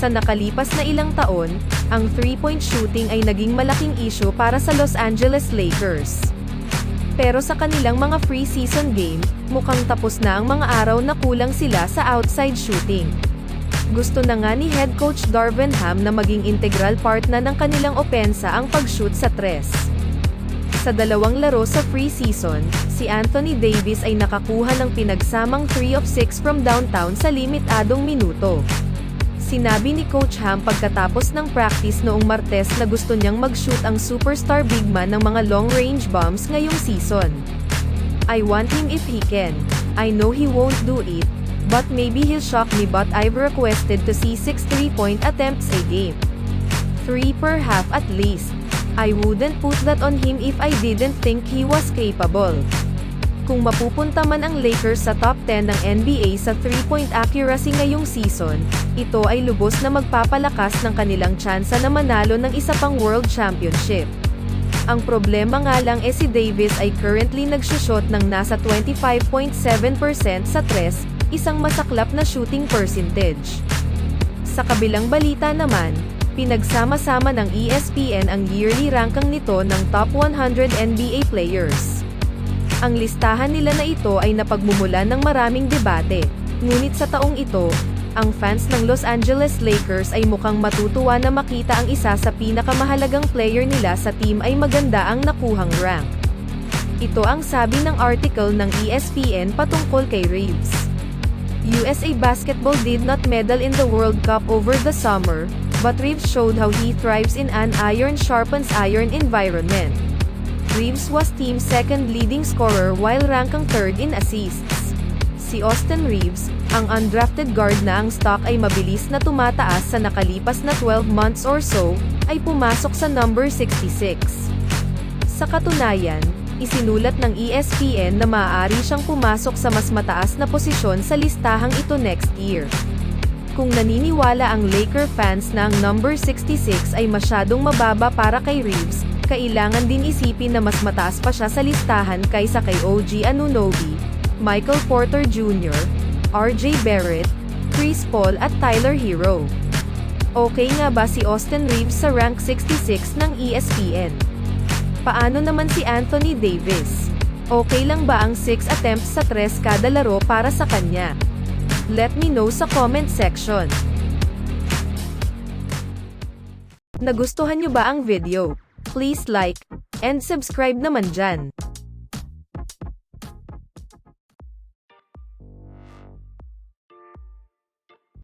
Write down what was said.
Sa nakalipas na ilang taon, ang three-point shooting ay naging malaking issue para sa Los Angeles Lakers. Pero sa kanilang mga free-season game, mukhang tapos na ang mga araw na kulang sila sa outside shooting. Gusto na nga ni head coach Darvin Ham na maging integral part na ng kanilang opensa ang pag-shoot sa tres. Sa dalawang laro sa preseason, si Anthony Davis ay nakakuha ng pinagsamang 3 of 6 from downtown sa limitadong minuto. Sinabi ni Coach Ham pagkatapos ng practice noong Martes na gusto niyang mag-shoot ang superstar big man ng mga long-range bombs ngayong season. I want him if he can. I know he won't do it, but maybe he'll shock me but I've requested to see 6 3-point attempts a game. 3 per half at least. I wouldn't put that on him if I didn't think he was capable. Kung mapupunta man ang Lakers sa top 10 ng NBA sa 3-point accuracy ngayong season, ito ay lubos na magpapalakas ng kanilang tsansa na manalo ng isa pang World Championship. Ang problema nga lang e si Davis ay currently nagsushot ng nasa 25.7% sa tres, isang masaklap na shooting percentage. Sa kabilang balita naman, pinagsama-sama ng ESPN ang yearly ranking nito ng top 100 NBA players. Ang listahan nila na ito ay napagmumulan ng maraming debate, ngunit sa taong ito, ang fans ng Los Angeles Lakers ay mukhang matutuwa na makita ang isa sa pinakamahalagang player nila sa team ay maganda ang nakuhang rank. Ito ang sabi ng article ng ESPN patungkol kay Reeves. USA Basketball did not medal in the World Cup over the summer, but Reeves showed how he thrives in an iron sharpens iron environment. Reeves was team's second leading scorer while ranking third in assists. Si Austin Reeves, ang undrafted guard na ang stock ay mabilis na tumataas sa nakalipas na 12 months or so, ay pumasok sa number 66. Sa katunayan, isinulat ng ESPN na maaari siyang pumasok sa mas mataas na posisyon sa listahang ito next year. Kung naniniwala ang Laker fans na ang number 66 ay masyadong mababa para kay Reeves, kailangan din isipin na mas mataas pa siya sa listahan kaysa kay OG Anunoby, Michael Porter Jr., RJ Barrett, Chris Paul at Tyler Hero. Okay nga ba si Austin Reeves sa rank 66 ng ESPN? Paano naman si Anthony Davis? Okay lang ba ang 6 attempts sa 3 kada laro para sa kanya? Let me know sa comment section. Nagustuhan nyo ba ang video? Please like, and subscribe naman dyan.